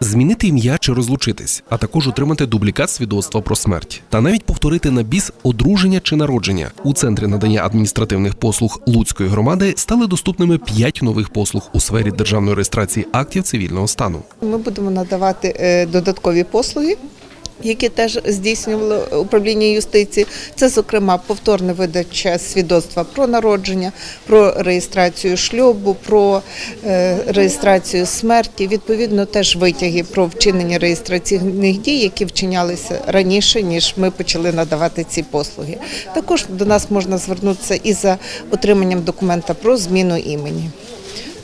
змінити ім'я чи розлучитись, а також отримати дублікат свідоцтва про смерть, та навіть повторити на біс одруження чи народження. У центрі надання адміністративних послуг Луцької громади стали доступними п'ять нових послуг у сфері державної реєстрації актів цивільного стану. Ми будемо надавати е, додаткові послуги. Які теж здійснювало управління юстиції, це зокрема повторна видача свідоцтва про народження, про реєстрацію шлюбу, про е, реєстрацію смерті. Відповідно, теж витяги про вчинення реєстраційних дій, які вчинялися раніше, ніж ми почали надавати ці послуги. Також до нас можна звернутися і за отриманням документа про зміну імені.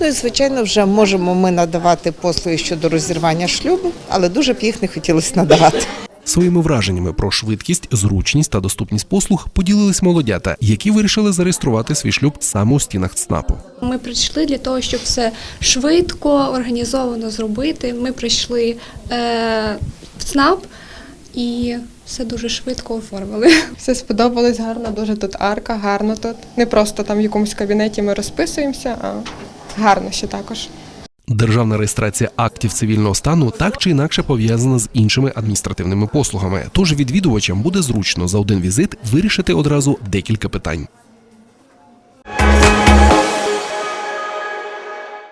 Ну і звичайно, вже можемо ми надавати послуги щодо розірвання шлюбу, але дуже б їх не хотілося надавати. Своїми враженнями про швидкість, зручність та доступність послуг поділились молодята, які вирішили зареєструвати свій шлюб саме у стінах ЦНАПу. Ми прийшли для того, щоб все швидко, організовано зробити. Ми прийшли е, в ЦНАП і все дуже швидко оформили. Все сподобалось гарно, дуже тут арка, гарно тут. Не просто там в якомусь кабінеті ми розписуємося, а гарно ще також. Державна реєстрація актів цивільного стану так чи інакше пов'язана з іншими адміністративними послугами. Тож відвідувачам буде зручно за один візит вирішити одразу декілька питань.